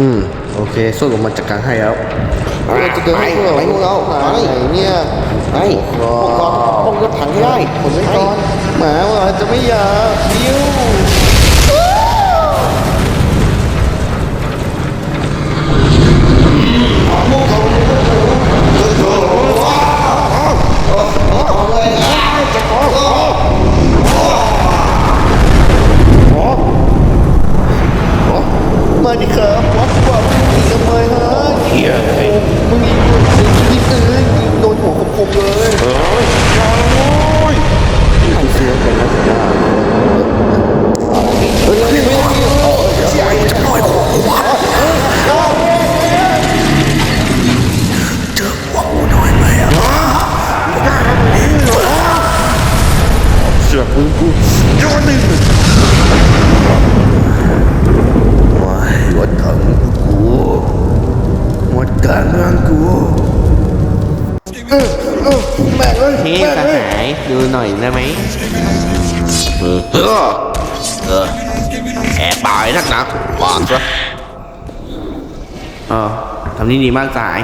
อืมโอเคส่วนผมมาจัดการให้แล้วเราจะเดินให้พวกเราพวกเราหาไหนเนี่ยไปพวกก่อนพวกรถถังให้ได้ผมไม่ก่อนหมาว่าจะไม่อยากดิ้ว ทำไมฮะเฮียมึงยิงยิงเลยยิงโดนหัวคมๆเลยเฮ้ยยาโว้ยไอ้เสือกันนะจ้าเฮ้ยพี่ไม่มีโอ้ยเสียจะน้อยของหัวเสือปืนกูยอดหนึ่ง การเมืองกูเออเออแม่งเลยเฮ้แม่งสเลยหายดูหน่อยได้ไหมเออเออเออแอบตายนักหนักปากซะอ๋อทำนี่ดีมากสาย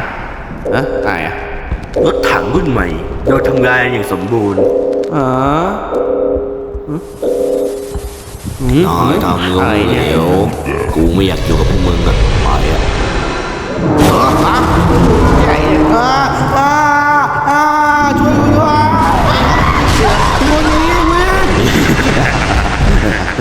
เอะตายอะรถถังรุ่นใหม่ เราทำงานอย่างสมบูรณ์อ๋อน้อยทำลงอะไรเหลเนี่ยวกูไม่อยากอยู่กับพวกมึงอะ